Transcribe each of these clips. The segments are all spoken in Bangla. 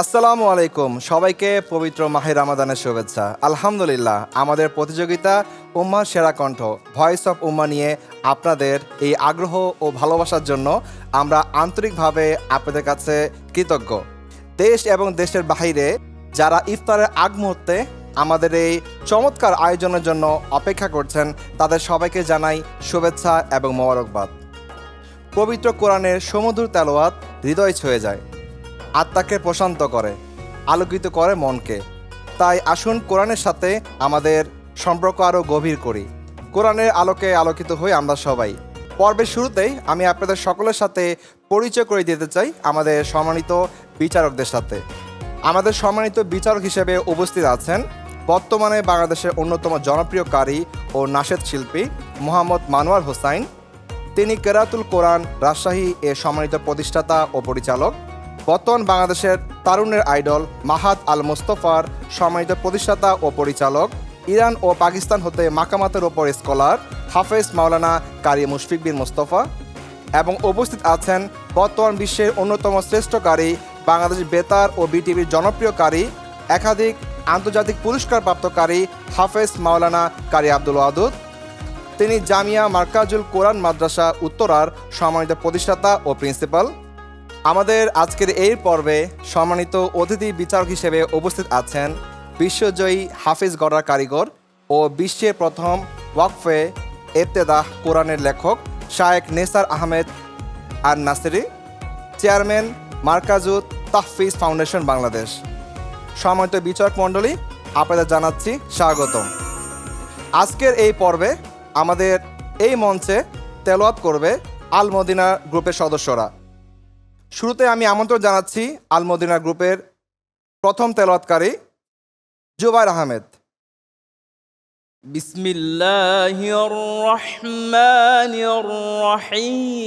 আসসালামু আলাইকুম। সবাইকে পবিত্র মাহে রামাদানের শুভেচ্ছা। আলহামদুলিল্লাহ, আমাদের প্রতিযোগিতা উম্মা সেরা কণ্ঠ ভয়েস অফ উম্মা নিয়ে আপনাদের এই আগ্রহ ও ভালোবাসার জন্য আমরা আন্তরিকভাবে আপনাদের কাছে কৃতজ্ঞ। দেশ এবং দেশের বাইরে যারা ইফতারের আগ মুহূর্তে আমাদের এই চমৎকার আয়োজনের জন্য অপেক্ষা করছেন, তাদের সবাইকে জানাই শুভেচ্ছা এবং মোবারকবাদ। পবিত্র কোরআনের সমুদ্র তেলোয়াত হৃদয় ছুঁয়ে যায়। আত্মাকে প্রশান্ত করে, আলোকিত করে মনকে। তাই আসুন কোরআনের সাথে আমাদের সম্পর্ক আরও গভীর করি। কোরআনের আলোকে আলোকিত হই আমরা সবাই। পর্বের শুরুতেই আমি আপনাদের সকলের সাথে পরিচয় করে দিতে চাই আমাদের সম্মানিত বিচারকদের সাথে। আমাদের সম্মানিত বিচারক হিসেবে উপস্থিত আছেন বর্তমানে বাংলাদেশের অন্যতম জনপ্রিয় কারি ও নাশেদ শিল্পী মোহাম্মদ মানোয়ার হোসাইন। তিনি কেরাতুল কোরআন রাজশাহী এর সম্মানিত প্রতিষ্ঠাতা ও পরিচালক। বর্তমান বাংলাদেশের তারুণের আইডল মাহাদ আল মোস্তফার সম্মানিত প্রতিষ্ঠাতা ও পরিচালক, ইরান ও পাকিস্তান হতে মাকামাতের ওপর স্কলার হাফেজ মাওলানা কারি মুশফিক বিন মোস্তফা এবং উপস্থিত আছেন বর্তমান বিশ্বের অন্যতম শ্রেষ্ঠ কারি, বাংলাদেশ বেতার ও বিটিভির জনপ্রিয় কারি, একাধিক আন্তর্জাতিক পুরস্কারপ্রাপ্ত কারি হাফেজ মাওলানা কারি আব্দুল ওয়াদুদ। তিনি জামিয়া মার্কাজুল কোরআন মাদ্রাসা উত্তরার সম্মানিত প্রতিষ্ঠাতা ও প্রিন্সিপাল। আমাদের আজকের এই পর্বে সম্মানিত অতিথি বিচারক হিসেবে উপস্থিত আছেন বিশ্বজয়ী হাফিজ গড়ার কারিগর ও বিশ্বের প্রথম ওয়াকফে এফতেদাহ কোরআনের লেখক শায়েক নেসার আহমেদ আর নাসিরি চেয়ারম্যান মার্কাজুত তাহফিজ ফাউন্ডেশন বাংলাদেশ। সম্মানিত বিচারক মণ্ডলী, আপনাদের জানাচ্ছি স্বাগতম। আজকের এই পর্বে আমাদের এই মঞ্চে তেলোয়াত করবে আল মদিনা গ্রুপের সদস্যরা। শুরুতে আমি আমন্ত্রণ জানাচ্ছি আল মদিনা গ্রুপের প্রথম তেলোয়াতকারী জুবাইর আহমেদ بسم الله الرحمن الرحيم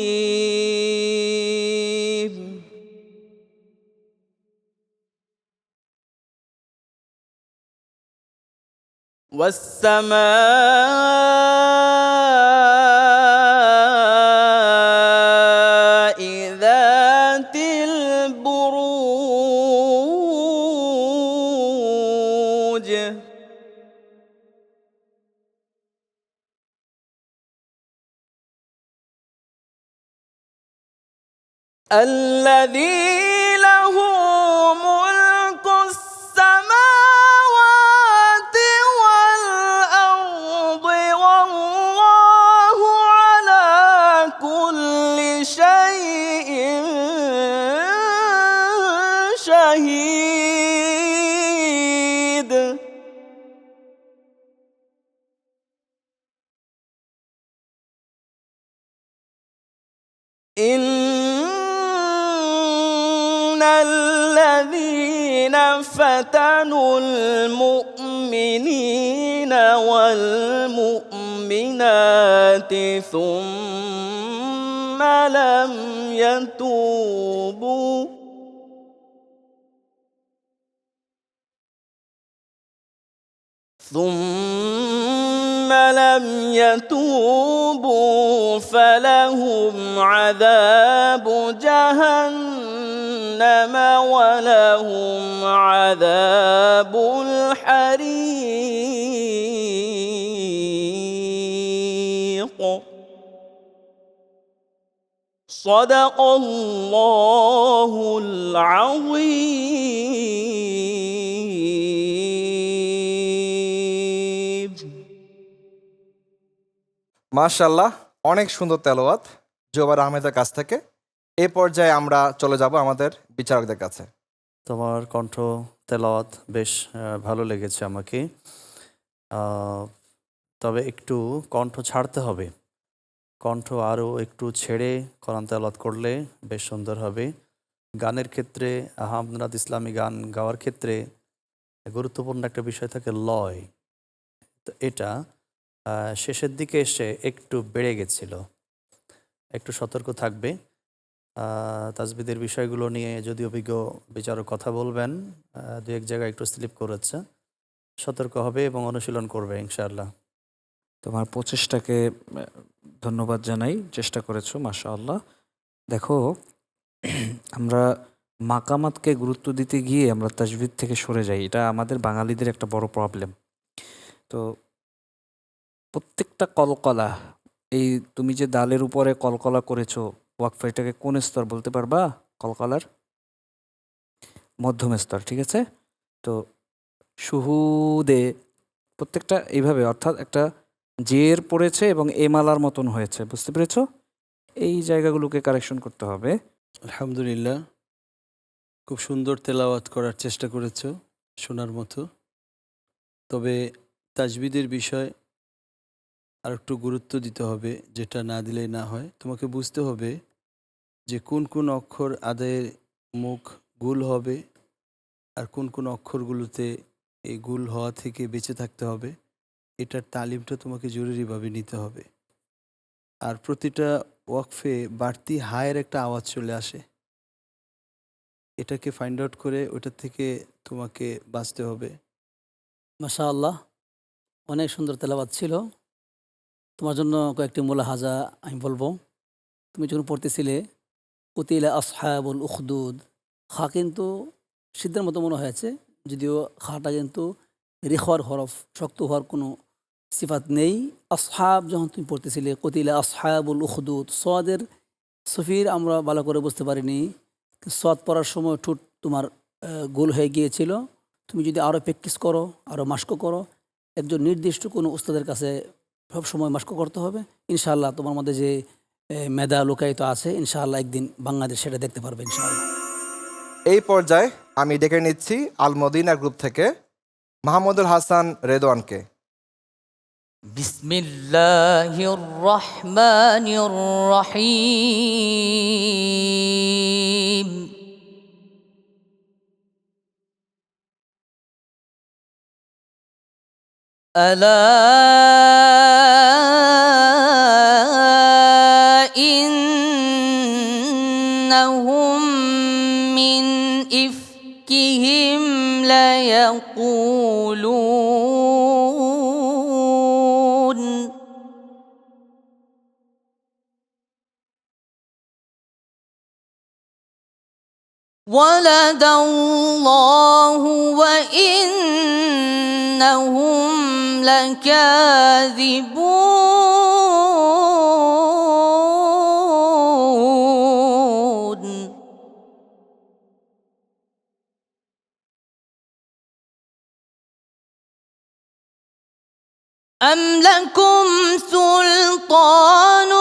والسماء الذي له ملك السماوات والأرض والله على كل شيء شهيد. فتنوا المؤمنين والمؤمنات ثم لم يتوبوا. ثم لم يتوبوا فلهم عذاب جهنم. ولهم عذاب الحريق صدق الله العظيم মার্শাল্লাহ অনেক সুন্দর তেলোয়াত জুবাইর আহমেদের কাছ থেকে এই পর্যায়ে আমরা চলে যাব আমাদের বিচারকদের কাছে। তোমার কণ্ঠ, তেলাওয়াত বেশ ভালো লেগেছে আমাকে। তবে একটু কণ্ঠ ছাড়তে হবে। কণ্ঠ আরও একটু ছেড়ে কোরআন তেলাওয়াত করলে বেশ সুন্দর হবে। গানের ক্ষেত্রে আহমদাদ ইসলামী গান গাওয়ার ক্ষেত্রে গুরুত্বপূর্ণ একটা বিষয় থাকে লয়। তো এটা শেষের দিকে এসে একটু বেড়ে গেছিল। একটু সতর্ক থাকবে। তাজবিদের বিষয়গুলো নিয়ে যদি অভিজ্ঞ বিচারক কথা বলবেন দু এক জায়গায় একটু স্লিপ করেছে। সতর্ক হবে এবং অনুশীলন করবে, ইনশাআল্লাহ। তোমার প্রচেষ্টাকে ধন্যবাদ জানাই, চেষ্টা করেছ মাশা আল্লাহ দেখো, আমরা মাকামাতকে গুরুত্ব দিতে গিয়ে আমরা তাজবিদ থেকে সরে যাই। এটা আমাদের বাঙালিদের একটা বড় প্রবলেম তো, প্রত্যেকটা কলকলা, এই তুমি যে দালের উপরে কলকলা করেছ ওয়াকফা এটাকে কোন স্তর বলতে পারবা? কলকলার মধ্যম স্তর, ঠিক আছে? তো সুহুদে প্রত্যেকটা এইভাবে, অর্থাৎ একটা জের পড়েছে এবং এমালার মতন হয়েছে, বুঝতে পেরেছ? এই জায়গাগুলোকে কারেকশন করতে হবে। আলহামদুলিল্লাহ। খুব সুন্দর তেলাওয়াত করার চেষ্টা করেছ, শোনার মতো। তবে তাজবিদের বিষয় আর একটু গুরুত্ব দিতে হবে, যেটা না দিলেই না হয়। তোমাকে বুঝতে হবে যে কোন কোন অক্ষর আদায়ের মুখ গুল হবে আর কোন কোন অক্ষরগুলোতে এই গুল হওয়া থেকে বেঁচে থাকতে হবে, এটার তালিমটা তোমাকে জরুরিভাবে নিতে হবে। আর প্রতিটা ওয়াকফে বাড়তি হায়ের একটা আওয়াজ চলে আসে। এটাকে ফাইন্ড আউট করে ওটা থেকে তোমাকে বাঁচতে হবে। মাশা আল্লাহ অনেক সুন্দর তেলাবাদ ছিল। তোমার জন্য কয়েকটি হাজা আমি বলব। তুমি যখন পড়তেছিলে কুতিলা আসহাবুল উখদুদ। খা কিন্তু সিদ্ধের মতো মনে হয়েছে, যদিও খাটা কিন্তু রেখর হরফ, শক্ত হওয়ার কোনো সিফাত নেই। আসহাব যখন তুমি পড়তেছিলে, কতিলা আসহাবুল উখদুদ সোয়াদের সফির আমরা ভালো করে বুঝতে পারিনি। সোয়াদ পড়ার সময় ঠোঁট তোমার গোল হয়ে গিয়েছিল। তুমি যদি আরও প্র্যাকটিস করো আরও মাস্ক করো, একজন নির্দিষ্ট কোনো উস্তাদের কাছে সব সময় মাস্ক করতে হবে। ইনশাআল্লাহ তোমার মধ্যে যে মেধা লুকায়িত আছে ইনশাআল্লাহ একদিন বাংলাদেশ সেটা দেখতে পারবে ইনশাআল্লাহ এই পর্যায়ে আমি ডেকে নিচ্ছি আল মদিনা গ্রুপ থেকে মাহমুদুল হাসান রেদওয়ানকে بسم الله الرحمن الرحيم ألا ولد الله وإنهم لكاذبون. أم لكم سلطان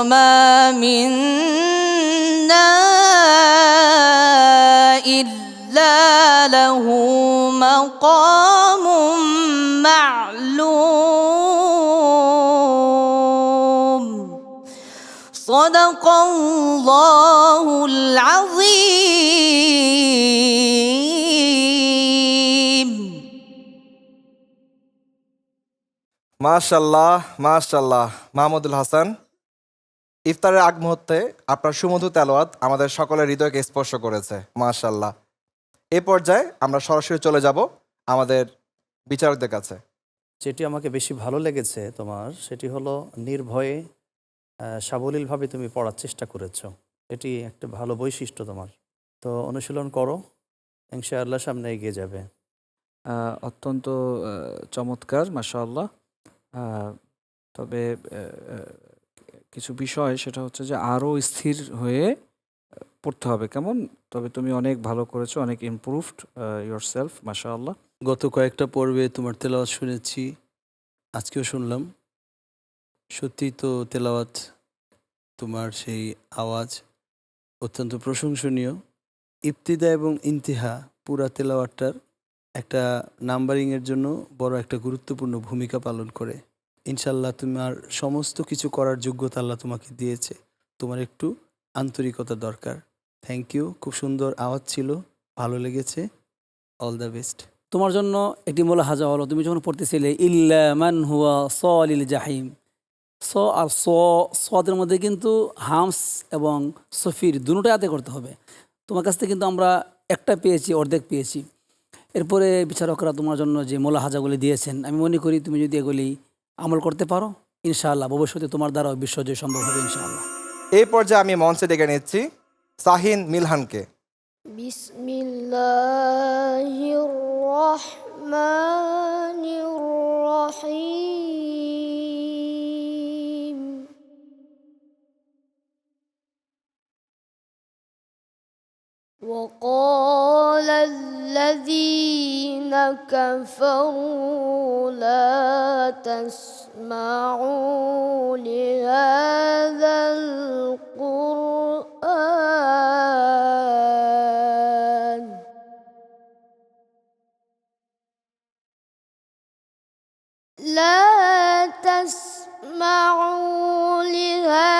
وما منا إلا له مقام معلوم. صدق الله العظيم. ما شاء الله ما شاء الله محمود الحسن. ইফতারের আগ মুহূর্তে আপনার সুমধু তেলাওয়াত আমাদের সকলের হৃদয়কে স্পর্শ করেছে মাশাল্লাহ এ পর্যায়ে আমরা সরাসরি চলে যাব আমাদের বিচারকদের কাছে। যেটি আমাকে বেশি ভালো লেগেছে তোমার সেটি হলো নির্ভয়ে সাবলীলভাবে তুমি পড়ার চেষ্টা করেছ। এটি একটা ভালো বৈশিষ্ট্য তোমার। তো অনুশীলন করো ইনশাআল্লাহ সামনে এগিয়ে যাবে। অত্যন্ত চমৎকার মাশাআল্লাহ। তবে কিছু বিষয়, সেটা হচ্ছে যে আরও স্থির হয়ে পড়তে হবে, কেমন? তবে তুমি অনেক ভালো করেছ, অনেক ইমপ্রুভড ইয়োর সেলফ মাশাআল্লাহ। গত কয়েকটা পর্বে তোমার তেলাওয়াত শুনেছি, আজকেও শুনলাম। সত্যি তো তেলাওয়াত তোমার সেই আওয়াজ অত্যন্ত প্রশংসনীয়। ইফতিদা এবং ইন্তিহা, পুরা তেলাওয়াতটার একটা নাম্বারিংয়ের জন্য বড় একটা গুরুত্বপূর্ণ ভূমিকা পালন করে। ইনশাল্লাহ তোমার সমস্ত কিছু করার যোগ্যতা আল্লাহ তোমাকে দিয়েছে। তোমার একটু আন্তরিকতা দরকার। থ্যাংক ইউ খুব সুন্দর আওয়াজ ছিল, ভালো লেগেছে। অল দ্য বেস্ট তোমার জন্য একটি মোলা হাজা হলো, তুমি যখন পড়তেছিলে, ইল্লা মান হুয়া সলিল জাহিম। স আর স, সদের মধ্যে কিন্তু হামস এবং সফির দুটোই আতে করতে হবে। তোমার কাছ থেকে কিন্তু আমরা একটা পেয়েছি, অর্ধেক পেয়েছি। এরপরে বিচারকরা তোমার জন্য যে মোলা হাজাগুলি দিয়েছেন, আমি মনে করি তুমি যদি এগুলি আমল করতে পারো ইনশাআল্লাহ ভবিষ্যতে তোমার দ্বারা বিশ্বজয় সম্ভব হবে ইনশাআল্লাহ। এই পর্যায়ে আমি মঞ্চে ডেকে নিচ্ছি সাহিন মিলহানকে। বিসমিল্লাহির রহমানির রহিম। وقال الذين كفروا لا تسمعوا لهذا القرآن. لا تسمعوا لهذا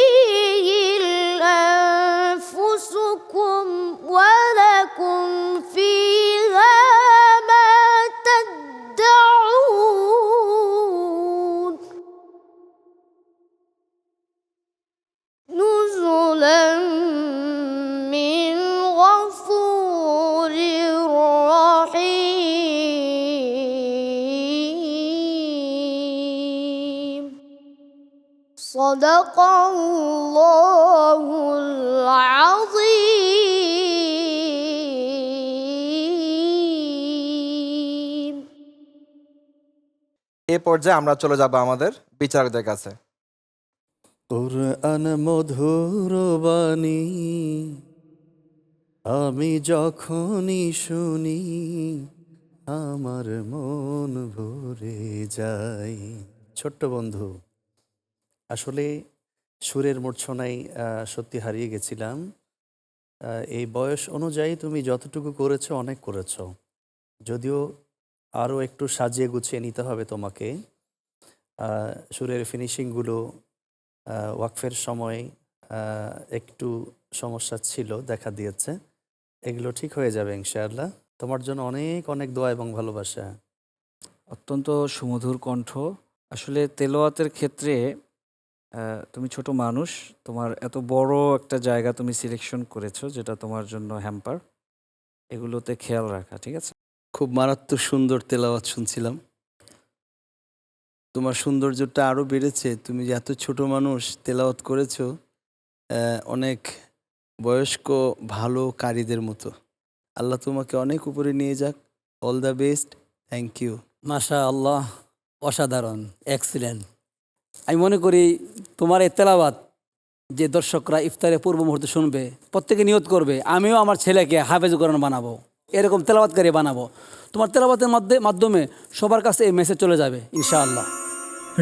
صدق الله العظيم এই পর্যায়ে আমরা চলে যাব আমাদের বিচারকদের কাছে কোরআন মধুর বাণী আমি যখনই শুনি আমার মন ভরে যায় ছোট্ট বন্ধু আসলে সুরের মূর্ছনায় সত্যি হারিয়ে গেছিলাম। এই বয়স অনুযায়ী তুমি যতটুকু করেছ অনেক করেছ। যদিও আরও একটু সাজিয়ে গুছিয়ে নিতে হবে তোমাকে। সুরের ফিনিশিংগুলো ওয়াকফের সময় একটু সমস্যা ছিল, দেখা দিয়েছে। এগুলো ঠিক হয়ে যাবে ইনশাআল্লাহ। তোমার জন্য অনেক অনেক দোয়া এবং ভালোবাসা। অত্যন্ত সুমধুর কণ্ঠ। আসলে তেলোয়াতের ক্ষেত্রে তুমি ছোট মানুষ তোমার এত বড় একটা জায়গা তুমি সিলেকশন করেছ যেটা তোমার জন্য হ্যাম্পার এগুলোতে খেয়াল রাখা ঠিক আছে? খুব মারাত্মক সুন্দর তেলাওয়াত শুনছিলাম। তোমার সৌন্দর্যটা আরও বেড়েছে তুমি যে এত ছোট মানুষ তেলাওয়াত করেছ অনেক বয়স্ক ভালো কারীদের মতো। আল্লাহ তোমাকে অনেক উপরে নিয়ে যাক। All the best thank you মাশা আল্লাহ অসাধারণ এক্সিলেন্ট আমি মনে করি তোমার এই তেলাবাত যে দর্শকরা ইফতারের পূর্ব মুহূর্তে শুনবে, প্রত্যেকে নিয়ত করবে, আমিও আমার ছেলেকে হাফেজ কোরআন বানাবো, এরকম তেলাবাতকারী বানাবো। তোমার তেলাবাতের মধ্যে মাধ্যমে সবার কাছে এই মেসেজ চলে যাবে, ইনশাআল্লাহ।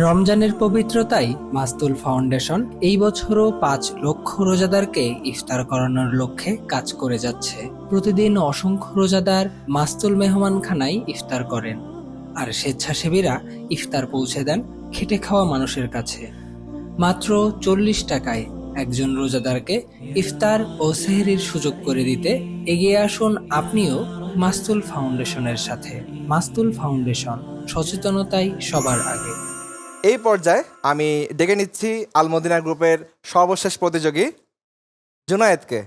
রমজানের পবিত্রতায় মাস্তুল ফাউন্ডেশন এই বছরও পাঁচ লক্ষ রোজাদারকে ইফতার করানোর লক্ষ্যে কাজ করে যাচ্ছে। প্রতিদিন অসংখ্য রোজাদার মাস্তুল মেহমানখানায় ইফতার করেন। আর স্বেচ্ছাসেবীরা ইফতার পৌঁছে দেন খেটে খাওয়া মানুষের কাছে। মাত্র চল্লিশ টাকায় একজন রোজাদারকে ইফতার ও সেহরির সুযোগ করে দিতে এগিয়ে আসুন আপনিও মাস্তুল ফাউন্ডেশনের সাথে। মাস্তুল ফাউন্ডেশন সচেতনতাই সবার আগে। এই পর্যায়ে আমি ডেকে নিচ্ছি আলমদিনা গ্রুপের সর্বশেষ প্রতিযোগী জুনায়েদকে।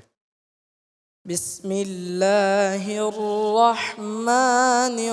বিসমিল্লাহির রহমানির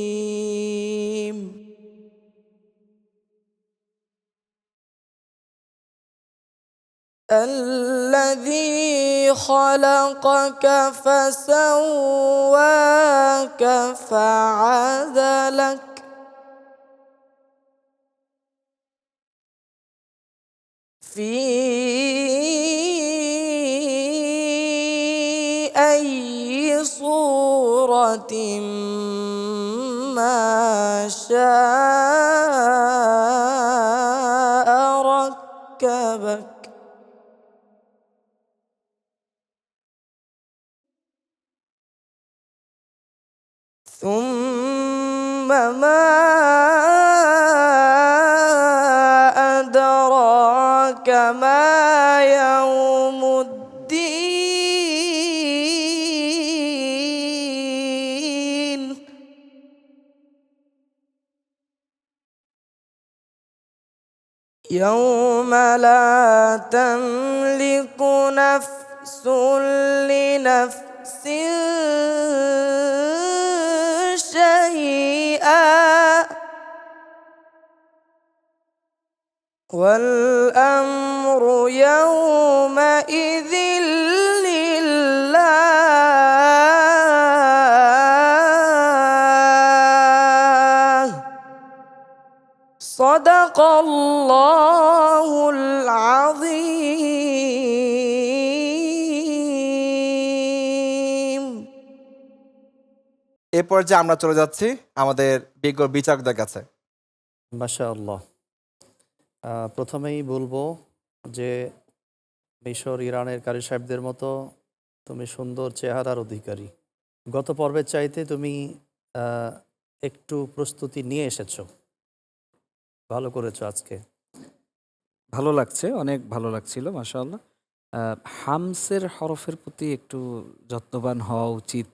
الذي خلقك فسواك فعدلك. في أي صورة ما شاء ثم ما أدراك ما يوم الدين. يوم لا تملك نفس لنفس شيئا والأمر يومئذ لله. صدق الله العظيم. এ পর্যায়ে আমরা চলে যাচ্ছি আমাদের বিজ্ঞ বিচারকদের কাছে। মাশা আল্লাহ প্রথমেই বলব যে মিশর ইরানের কারি সাহেবদের মতো তুমি সুন্দর চেহারার অধিকারী। গত পর্বের চাইতে তুমি একটু প্রস্তুতি নিয়ে এসেছ। ভালো করেছ আজকে। ভালো লাগছে অনেক ভালো লাগছিল মাশাআল্লাহ। আহ, হামসের হরফের প্রতি একটু যত্নবান হওয়া উচিত।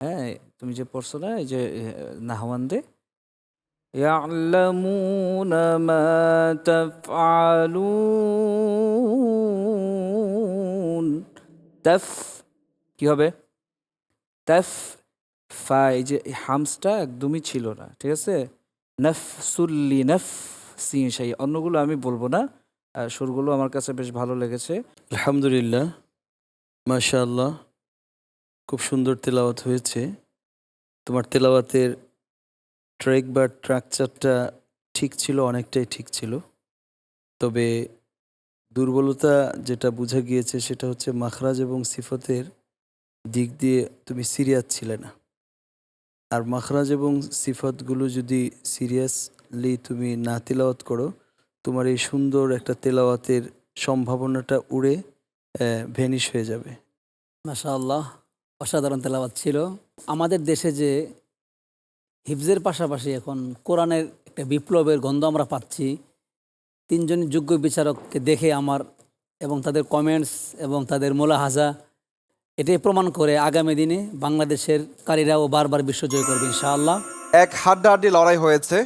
হ্যাঁ তুমি যে পড়ছো না এই যে আহ, নাহওয়ান্দে يعلمون ما تفعلون তাফ কি হবে তাফ ফা এই যে এই হামসটা একদমই ছিল না ঠিক আছে নফসুল্লি নফ সি সেই অন্যগুলো আমি বলবো না আহ, সুরগুলো আমার কাছে বেশ ভালো লেগেছে আলহামদুলিল্লাহ মাশাআল্লাহ খুব সুন্দর তেলাওয়াত হয়েছে। তোমার তেলাওয়াতের ট্রেক বা স্ট্রাকচারটা ঠিক ছিল, অনেকটাই ঠিক ছিল। তবে দুর্বলতা যেটা বোঝা গিয়েছে সেটা হচ্ছে মাখরাজ এবং সিফতের দিক দিয়ে তুমি সিরিয়াস ছিলে না। আর মাখরাজ এবং সিফতগুলো যদি সিরিয়াসলি তুমি না তেলাওয়াত করো, তোমার এই সুন্দর একটা তেলাওয়াতের সম্ভাবনাটা উড়ে ভেনিশ হয়ে যাবে। মাশা আল্লাহ অসাধারণ তেলাবাদ ছিল। আমাদের দেশে যে হিফজের পাশাপাশি এখন কোরআনের একটা বিপ্লবের গন্ধ আমরা পাচ্ছি। তিনজন যোগ্য বিচারককে দেখে আমার এবং তাদের কমেন্টস এবং তাদের মোলাহাজা এটাই প্রমাণ করে আগামী দিনে বাংলাদেশের কারীরাও বারবার বিশ্বজয় করবে ইনশাআল্লাহ। এক হাড্ডাহাড্ডি লড়াই হয়েছে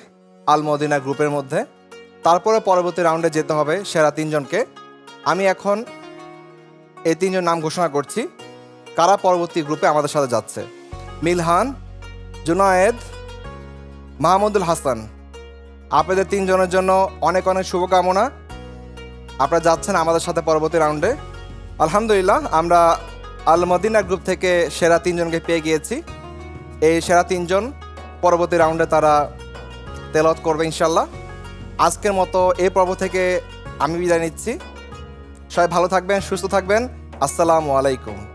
আল মদিনা গ্রুপের মধ্যে। তারপরে পরবর্তী রাউন্ডে যেতে হবে সেরা তিনজনকে। আমি এখন এই তিনজন নাম ঘোষণা করছি। কারা পরবর্তী গ্রুপে আমাদের সাথে যাচ্ছে? মিলহান, জুনায়েদ, মাহমুদুল হাসান। আপনাদের তিনজনের জন্য অনেক অনেক শুভকামনা। আপনারা যাচ্ছেন আমাদের সাথে পরবর্তী রাউন্ডে। আলহামদুলিল্লাহ, আমরা আল মদিনা গ্রুপ থেকে সেরা তিনজনকে পেয়ে গিয়েছি। এই সেরা তিনজন পরবর্তী রাউন্ডে তারা তেলত করবে ইনশাল্লাহ আজকের মতো এই পর্ব থেকে আমি বিদায় নিচ্ছি। সবাই ভালো থাকবেন, সুস্থ থাকবেন। আসসালামু আলাইকুম।